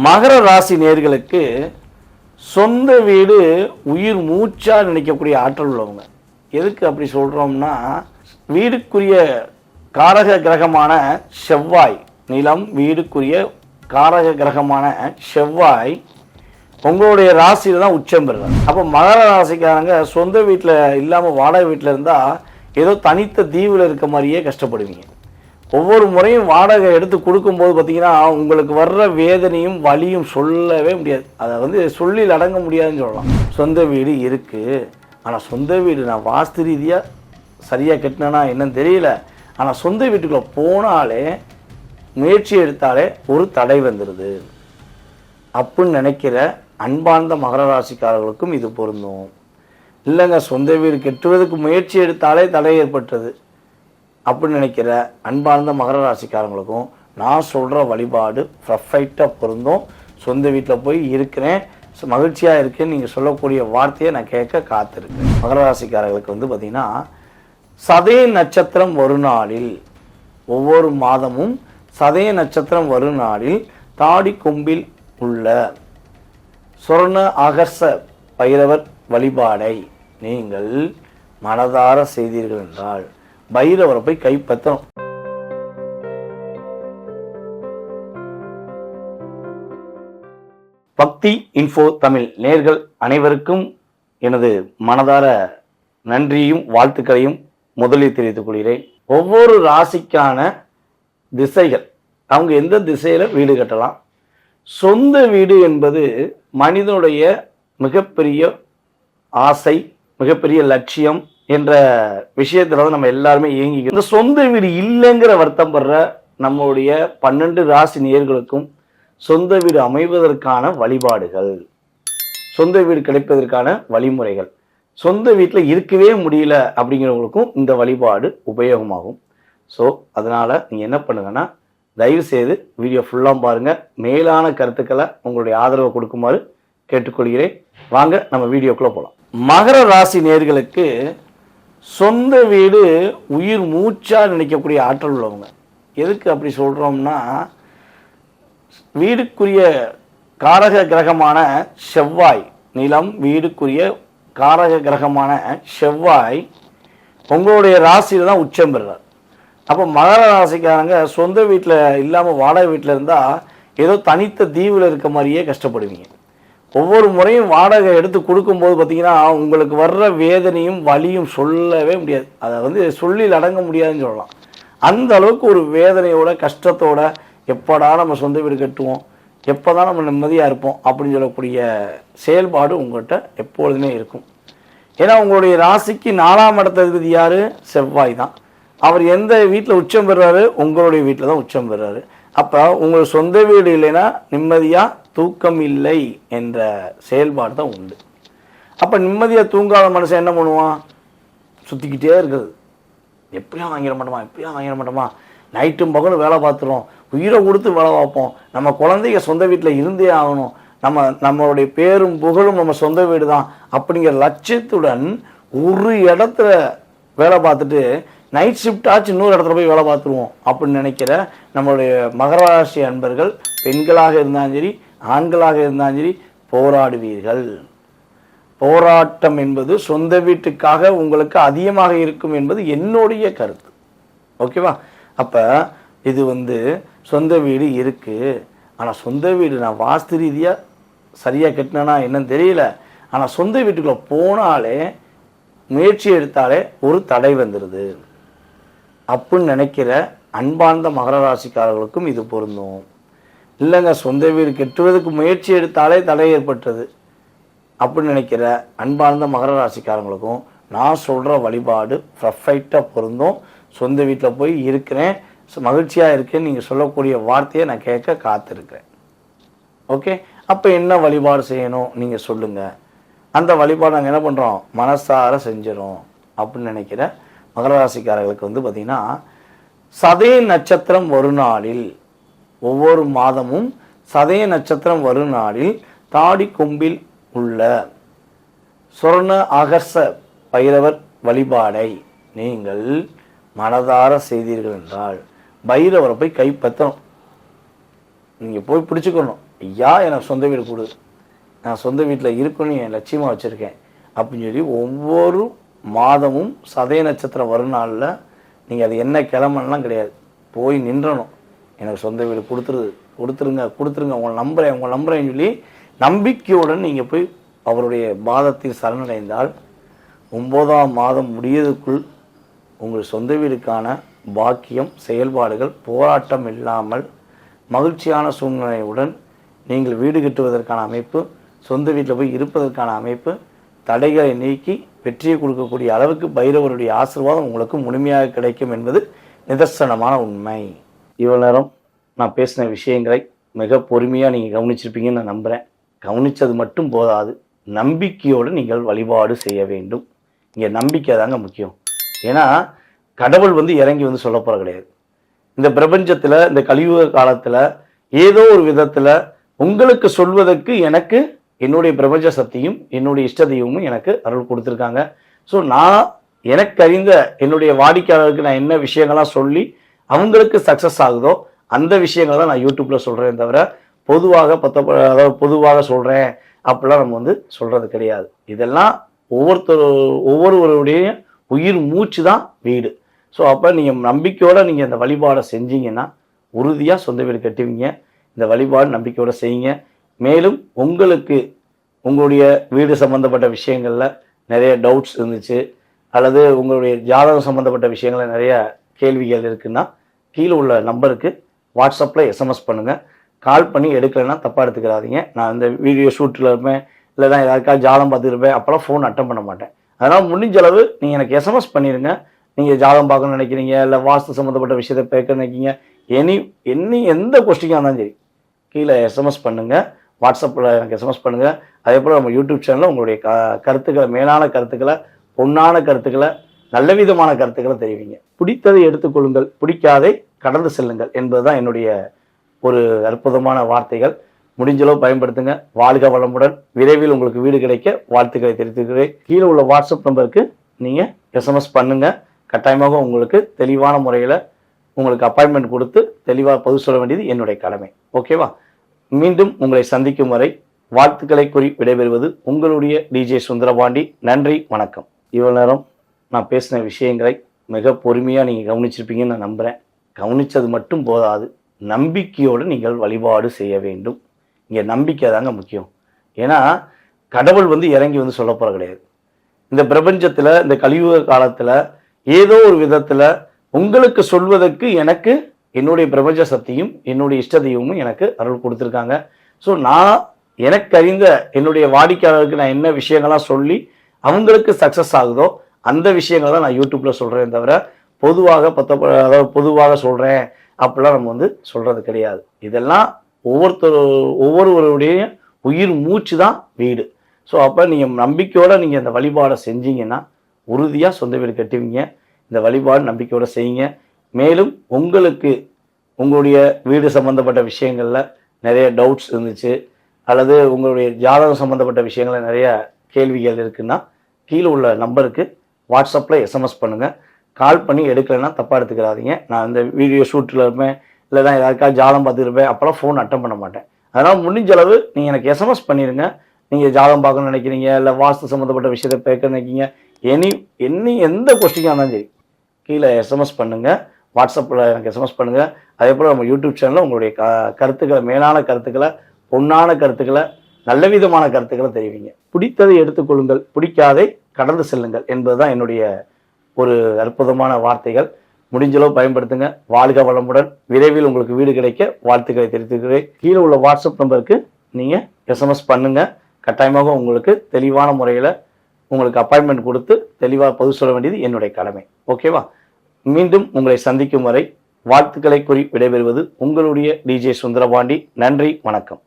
மகர ராசி நேர்களுக்கு சொந்த வீடு உயிர் மூச்சா நினைக்கக்கூடிய ஆற்றல் உள்ளவங்க. எதுக்கு அப்படி சொல்றோம்னா வீடுக்குரிய காரக கிரகமான செவ்வாய் நிலம் வீடுக்குரிய காரக கிரகமான செவ்வாய் உங்களுடைய ராசியில் தான் உச்சம் பெறுறாங்க. அப்போ மகர ராசிக்காரங்க சொந்த வீட்டில் இல்லாமல் வாடகை வீட்டில் இருந்தால் ஏதோ தனித்த தீவில் இருக்க மாதிரியே கஷ்டப்படுவீங்க. ஒவ்வொரு முறையும் வாடகை எடுத்து கொடுக்கும்போது பார்த்தீங்கன்னா உங்களுக்கு வர்ற வேதனையும் வலியும் சொல்லவே முடியாது. அதை வந்து சொல்லில் அடங்க முடியாதுன்னு சொல்லலாம். சொந்த வீடு இருக்குது ஆனால் சொந்த வீடு நான் வாஸ்து ரீதியாக சரியாக கட்டினேனா என்னன்னு தெரியல. ஆனால் சொந்த வீட்டுக்குள்ளே போனாலே முயற்சி எடுத்தாலே ஒரு தடை வந்துடுது அப்படின்னு நினைக்கிற அன்பார்ந்த மகர ராசிக்காரர்களுக்கும் இது பொருந்தும். இல்லைங்க சொந்த வீடு கெட்டுவதற்கு முயற்சி எடுத்தாலே தடை ஏற்பட்டது. அப்படின்னு நினைக்கிற அன்பார்ந்த மகர ராசிக்காரங்களுக்கும் நான் சொல்கிற வழிபாடு பர்ஃபெக்டாக பொருந்தும். சொந்த வீட்டில் போய் இருக்கிறேன். மகிழ்ச்சியாக இருக்குன்னு நீங்கள் சொல்லக்கூடிய வார்த்தையை நான் கேட்க காத்திருக்கேன். மகர ராசிக்காரர்களுக்கு வந்து பார்த்திங்கன்னா சதய நட்சத்திரம் வரும் நாளில் ஒவ்வொரு மாதமும் சதய நட்சத்திரம் வரும் நாளில் தாடி கொம்பில் உள்ள சொர்ண அகர்ஷ பைரவர் வழிபாடை நீங்கள் மனதார செய்தீர்கள் என்றால் பைரவரை போய் கைப்பற்றணும். பக்தி இன்ஃபோ தமிழ் நேர்கள் அனைவருக்கும் எனது மனதார நன்றியும் வாழ்த்துக்களையும் முதலில் தெரிவித்துக் கொள்கிறேன். ஒவ்வொரு ராசிக்கான திசைகள் அவங்க எந்த திசையில் வீடு கட்டலாம்? சொந்த வீடு என்பது மனிதனுடைய மிகப்பெரிய ஆசை மிகப்பெரிய லட்சியம் என்ற விஷயத்துல வந்து நம்ம எல்லாருமே இயங்கிக்கிறோம். இந்த சொந்த வீடு இல்லைங்கிற வருத்தம் படுற நம்மளுடைய பன்னெண்டு ராசி நேர்களுக்கும் சொந்த வீடு அமைவதற்கான வழிபாடுகள். சொந்த வீடு கிடைப்பதற்கான வழிமுறைகள். சொந்த வீட்டில் இருக்கவே முடியல அப்படிங்கிறவங்களுக்கும் இந்த வழிபாடு உபயோகமாகும். ஸோ அதனால் நீங்கள் என்ன பண்ணுங்கன்னா தயவு செய்து வீடியோ ஃபுல்லாக பாருங்கள் மேலான கருத்துக்களை உங்களுடைய ஆதரவை கொடுக்குமாறு கேட்டுக்கொள்கிறேன். வாங்க நம்ம வீடியோக்குள்ளே போகலாம் மகர ராசி நேர்களுக்கு சொந்த வீடு உயிர் மூச்சாக நினைக்கக்கூடிய ஆற்றல் உள்ளவங்க. எதுக்கு அப்படி சொல்கிறோம்னா வீடுக்குரிய காரக கிரகமான செவ்வாய் நிலம் வீடுக்குரிய காரக கிரகமான செவ்வாய் உங்களுடைய ராசியில் தான் உச்சம் பெறுறார். அப்போ மகர ராசிக்காரங்க சொந்த வீட்டில் இல்லாமல் வாடகை வீட்டில் இருந்தால் ஏதோ தனித்த தீவில் இருக்க மாதிரியே கஷ்டப்படுவீங்க. ஒவ்வொரு முறையும் வாடகை எடுத்து கொடுக்கும்போது பார்த்தீங்கன்னா உங்களுக்கு வர்ற வேதனையும் வலியும் சொல்லவே முடியாது. அதை வந்து சொல்லில் அடங்க முடியாதுன்னு சொல்லலாம். அந்த அளவுக்கு ஒரு வேதனையோட கஷ்டத்தோட எப்படா நம்ம சொந்த வீடு கட்டுவோம் எப்போ தான் நம்ம நிம்மதியாக இருப்போம் அப்படின்னு சொல்லக்கூடிய செயல்பாடு உங்கள்கிட்ட எப்பொழுதுமே இருக்கும். ஏன்னா உங்களுடைய ராசிக்கு நாலாம் இடத்த அதிபதி செவ்வாய் தான். அவர் எந்த வீட்டில் உச்சம் பெறுறாரு உங்களுடைய வீட்டில் தான் உச்சம் பெறுறாரு. அப்போ உங்கள் சொந்த வீடு இல்லைன்னா நிம்மதியாக தூக்கம் இல்லை என்ற செயல்பாடு தான் உண்டு. அப்போ நிம்மதியாக தூங்காத மனுஷன் என்ன பண்ணுவான்? சுற்றிக்கிட்டே இருக்குது. எப்படியா வாங்கிட மாட்டோமா? எப்படியா வாங்கிட மாட்டோமா? நைட்டும் பகலும் வேலை பார்த்துருவோம் உயிரை கொடுத்து வேலை பார்ப்போம். நம்ம குழந்தைங்க சொந்த வீட்டில் இருந்தே ஆகணும். நம்ம நம்மளுடைய பேரும் புகழும் நம்ம சொந்த வீடு தான். அப்படிங்கிற லட்சியத்துடன் ஒரு இடத்துல வேலை பார்த்துட்டு நைட் ஷிஃப்ட் ஆச்சு இன்னொரு இடத்துல போய் வேலை பார்த்துருவோம் அப்படின்னு நினைக்கிற நம்மளுடைய மகராசி அன்பர்கள் பெண்களாக இருந்தாலும் சரி ஆண்களாக இருந்தாலும் சரி போராடுவீர்கள். போராட்டம் என்பது சொந்த வீட்டுக்காக உங்களுக்கு அதிகமாக இருக்கும் என்பது என்னுடைய கருத்து. ஓகேவா? அப்போ இது வந்து சொந்த வீடு இருக்குது ஆனால் சொந்த வீடு நான் வாஸ்து ரீதியாக சரியாக கட்டினேனா என்னன்னு தெரியல. ஆனால் சொந்த வீட்டுக்குள்ளே போனாலே முயற்சி எடுத்தாலே ஒரு தடை வந்துடுது அப்படின்னு நினைக்கிற அன்பார்ந்த மகர ராசிக்காரர்களுக்கும் இது பொருந்தும். இல்லைங்க சொந்த வீடு கெட்டுவதற்கு முயற்சி எடுத்தாலே தடை ஏற்பட்டது. அப்படின்னு நினைக்கிற அன்பார்ந்த மகர ராசிக்காரங்களுக்கும் நான் சொல்கிற வழிபாடு பர்ஃபெக்டாக பொருந்தும். சொந்த வீட்டில் போய் இருக்கிறேன். மகிழ்ச்சியாக இருக்கேன்னு நீங்கள் சொல்லக்கூடிய வார்த்தையை நான் கேட்க காத்திருக்கிறேன். ஓகே அப்போ என்ன வழிபாடு செய்யணும்? நீங்கள் சொல்லுங்கள் அந்த வழிபாடு நாங்கள் என்ன பண்ணுறோம் மனசார செஞ்சிடும் அப்படின்னு நினைக்கிற மகர ராசிக்காரர்களுக்கு வந்து பார்த்திங்கன்னா சதய நட்சத்திரம் ஒரு நாளில் ஒவ்வொரு மாதமும் சதய நட்சத்திரம் வரும் நாளில் தாடி கொம்பில் உள்ள சொர்ண அகர்ஷ பைரவர் வழிபாடை நீங்கள் மனதார செய்தீர்கள் என்றால் பைரவரை போய் கைப்பற்றணும். நீங்கள் போய் பிடிச்சிக்கணும். ஐயா எனக்கு சொந்த வீடு கொடு. நான் சொந்த வீட்டில் இருக்கணும் என் லட்சியமாக வச்சுருக்கேன். அப்படின்னு சொல்லி ஒவ்வொரு மாதமும் சதய நட்சத்திரம் வரும் நாளில் நீங்கள் அது என்ன கிளம்பலாம் கிடையாது. போய் நின்றணும். எனக்கு சொந்த வீடு கொடுத்துருது. கொடுத்துருங்க கொடுத்துருங்க. உங்களை நம்புறேன் உங்களை நம்புகிறேன்னு சொல்லி நம்பிக்கையுடன் நீங்கள் போய் அவருடைய பாதத்தில் சரணடைந்தால் ஒம்போதாம் மாதம் முடியதுக்குள் உங்கள் சொந்த வீடுக்கான பாக்கியம் செயல்பாடுகள் போராட்டம் இல்லாமல் மகிழ்ச்சியான சூழ்நிலையுடன் நீங்கள் வீடு கட்டுவதற்கான அமைப்பு சொந்த வீட்டில் போய் இருப்பதற்கான அமைப்பு தடைகளை நீக்கி வெற்றியை கொடுக்கக்கூடிய அளவுக்கு பைரவருடைய ஆசீர்வாதம் உங்களுக்கு முழுமையாக கிடைக்கும் என்பது நிதர்சனமான உண்மை. இவ்வளோ நேரம் நான் பேசின விஷயங்களை மிக பொறுமையாக நீங்கள் கவனிச்சிருப்பீங்கன்னு நான் நம்புகிறேன் கவனிச்சது மட்டும் போதாது. நம்பிக்கையோடு நீங்கள் வழிபாடு செய்ய வேண்டும். இங்கே நம்பிக்கை தாங்க முக்கியம். ஏன்னா கடவுள் வந்து இறங்கி வந்து சொல்ல போகிற கிடையாது. இந்த பிரபஞ்சத்தில் இந்த கலியுக காலத்தில் ஏதோ ஒரு விதத்தில் உங்களுக்கு சொல்வதற்கு எனக்கு என்னுடைய பிரபஞ்ச சக்தியும் என்னுடைய இஷ்ட தெய்வமும் எனக்கு அருள் கொடுத்துருக்காங்க. ஸோ நான் எனக்கு அறிந்த என்னுடைய வாடிக்கையாளருக்கு நான் என்ன விஷயங்கள்லாம் சொல்லி அவங்களுக்கு சக்ஸஸ் ஆகுதோ அந்த விஷயங்களை தான் நான் யூடியூப்பில் சொல்கிறேன் தவிர பொதுவாக பத்த அதாவது பொதுவாக சொல்கிறேன் அப்படிலாம் நம்ம வந்து சொல்கிறது கிடையாது. இதெல்லாம் ஒவ்வொருத்தர் ஒவ்வொருவருடைய உயிர் மூச்சு தான் வீடு. ஸோ அப்போ நீங்கள் நம்பிக்கையோடு நீங்கள் இந்த வழிபாடை செஞ்சீங்கன்னா உறுதியாக சொந்த வீடு கட்டுவீங்க. இந்த வழிபாடு நம்பிக்கையோடு செய்யுங்க. மேலும் உங்களுக்கு உங்களுடைய வீடு சம்மந்தப்பட்ட விஷயங்களில் நிறைய டவுட்ஸ் இருந்துச்சு அல்லது உங்களுடைய ஜாதகம் சம்மந்தப்பட்ட விஷயங்களில் நிறைய கேள்விகள் இருக்குன்னா கீழே உள்ள நம்பருக்கு வாட்ஸ்அப்பில் எஸ்எம்எஸ் பண்ணுங்கள் கால் பண்ணி எடுக்கலைன்னா தப்பாக எடுத்துக்கிறாதீங்க நான் இந்த வீடியோ ஷூட்டில் இருப்பேன். இல்லைனா யாருக்காவது ஜாதகம் பார்த்துருப்பேன். அப்போல்லாம் ஃபோன் அட்டன் பண்ண மாட்டேன். அதனால் முடிஞ்ச அளவு நீங்கள் எனக்கு எஸ்எம்எஸ் பண்ணிடுங்க நீங்கள் ஜாதகம் பார்க்கணும்னு நினைக்கிறீங்க இல்லை வாஸ்து சம்மந்தப்பட்ட விஷயத்தை பேக்க நினைக்கிங்க எனி எனி எந்த கொஸ்டினாக இருந்தாலும் சரி கீழே எஸ்எம்எஸ் பண்ணுங்கள் வாட்ஸ்அப்பில் எனக்கு எஸ்எம்எஸ் பண்ணுங்கள் அதே போல் நம்ம யூடியூப் சேனலில் உங்களுடைய க கருத்துக்களை மேலான கருத்துக்களை பொன்னான கருத்துக்களை நல்ல விதமான கருத்துக்களை தெரிவிங்க. பிடித்ததை எடுத்துக்கொள்ளுங்கள் பிடிக்காதை கடந்து செல்லுங்கள் என்பதுதான் என்னுடைய ஒரு அற்புதமான வார்த்தைகள். முடிஞ்சளவு பயன்படுத்துங்க. வாழ்க வளமுடன். விரைவில் உங்களுக்கு வீடு கிடைக்க வாழ்த்துக்களை தெரிவித்துக்கிறேன். கீழே உள்ள வாட்ஸ்அப் நம்பருக்கு நீங்கள் எஸ்எம்எஸ் பண்ணுங்க. கட்டாயமாக உங்களுக்கு தெளிவான முறையில் உங்களுக்கு அப்பாயின்மெண்ட் கொடுத்து தெளிவாக பதில் சொல்ல வேண்டியது என்னுடைய கடமை. ஓகேவா மீண்டும் உங்களை சந்திக்கும் வரை வாழ்த்துக்களை கூறி விடைபெறுவது உங்களுடைய டிஜே சுந்தரபாண்டி. நன்றி வணக்கம். இவ்வளவு நேரம் நான் பேசின விஷயங்களை மிக பொறுமையாக நீங்கள் கவனிச்சிருப்பீங்கன்னு நான் நம்புகிறேன் கவனிச்சது மட்டும் போதாது. நம்பிக்கையோடு நீங்கள் வழிபாடு செய்ய வேண்டும். இங்கே நம்பிக்கை தாங்க முக்கியம். ஏன்னா கடவுள் வந்து இறங்கி வந்து சொல்ல போகிற கிடையாது. இந்த பிரபஞ்சத்தில் இந்த கலியுக காலத்தில் ஏதோ ஒரு விதத்தில் உங்களுக்கு சொல்வதற்கு எனக்கு என்னுடைய பிரபஞ்ச சக்தியும் என்னுடைய இஷ்ட தெய்வமும் எனக்கு அருள் கொடுத்துருக்காங்க. ஸோ நான் எனக்கு அறிந்த என்னுடைய வாடிக்கையாளருக்கு நான் என்ன விஷயங்கள்லாம் சொல்லி அவங்களுக்கு சக்ஸஸ் ஆகுதோ அந்த விஷயங்களை தான் நான் யூடியூப்பில் சொல்கிறேன் தவிர பொதுவாக பத்த அதாவது பொதுவாக சொல்கிறேன் அப்படிலாம் நம்ம வந்து சொல்கிறது கிடையாது. இதெல்லாம் ஒவ்வொருத்தர் ஒவ்வொருவருடைய உயிர் மூச்சு தான் வீடு. ஸோ அப்போ நீங்கள் நம்பிக்கையோடு நீங்கள் இந்த வழிபாடை செஞ்சீங்கன்னா உறுதியாக சொந்த வீடு கட்டுவீங்க. இந்த வழிபாடு நம்பிக்கையோடு செய்யுங்க. மேலும் உங்களுக்கு உங்களுடைய வீடு சம்மந்தப்பட்ட விஷயங்களில் நிறைய டவுட்ஸ் இருந்துச்சு அல்லது உங்களுடைய ஜாதகம் சம்மந்தப்பட்ட விஷயங்களில் நிறைய கேள்விகள் இருக்குன்னா கீழே உள்ள நம்பருக்கு வாட்ஸ்அப்பில் எஸ்எம்எஸ் பண்ணுங்கள் கால் பண்ணி எடுக்கலைன்னா தப்பாக எடுத்துக்கிறாதீங்க நான் இந்த வீடியோ ஷூட்டில் இருப்பேன். இல்லைனா யாருக்காவது ஜாதகம் பார்த்துருப்பேன் அப்போல்லாம் ஃபோன் அட்டன் பண்ண மாட்டேன். அதனால் முடிஞ்ச அளவு நீங்கள் எனக்கு எஸ்எம்எஸ் பண்ணிடுங்க நீங்கள் ஜாதகம் பார்க்கணும்னு நினைக்கிறீங்க இல்லை வாஸ்து சம்மந்தப்பட்ட விஷயத்தை பேக்க நினைக்கிறீங்க எனி எனி எந்த கொஸ்டினாக இருந்தாலும் சரி கீழே எஸ்எம்எஸ் பண்ணுங்கள் வாட்ஸ்அப்பில் எனக்கு எஸ்எம்எஸ் பண்ணுங்கள் அதே போல் நம்ம யூடியூப் சேனலில் உங்களுடைய க கருத்துக்களை மேலான கருத்துக்களை பொன்னான கருத்துக்களை நல்ல விதமான கருத்துக்களை தெரிவிங்க. பிடித்ததை எடுத்துக்கொள்ளுங்கள் பிடிக்காதே கடந்து செல்லுங்கள் என்பதுதான் என்னுடைய ஒரு அற்புதமான வார்த்தைகள். முடிஞ்சளவு பயன்படுத்துங்க. வாழ்க வளமுடன். விரைவில் உங்களுக்கு வீடு கிடைக்க வாழ்த்துக்களை தெரிவித்துக்கிறேன். கீழே உள்ள வாட்ஸ்அப் நம்பருக்கு நீங்கள் எஸ்எம்எஸ் பண்ணுங்கள் கட்டாயமாக உங்களுக்கு தெளிவான முறையில் உங்களுக்கு அப்பாயின்மெண்ட் கொடுத்து தெளிவாக பதில் சொல்ல வேண்டியது என்னுடைய கடமை. ஓகேவா மீண்டும் உங்களை சந்திக்கும் வரை வாழ்த்துக்களை கூறி விடைபெறுவது உங்களுடைய டிஜே சுந்தரபாண்டி. நன்றி வணக்கம்.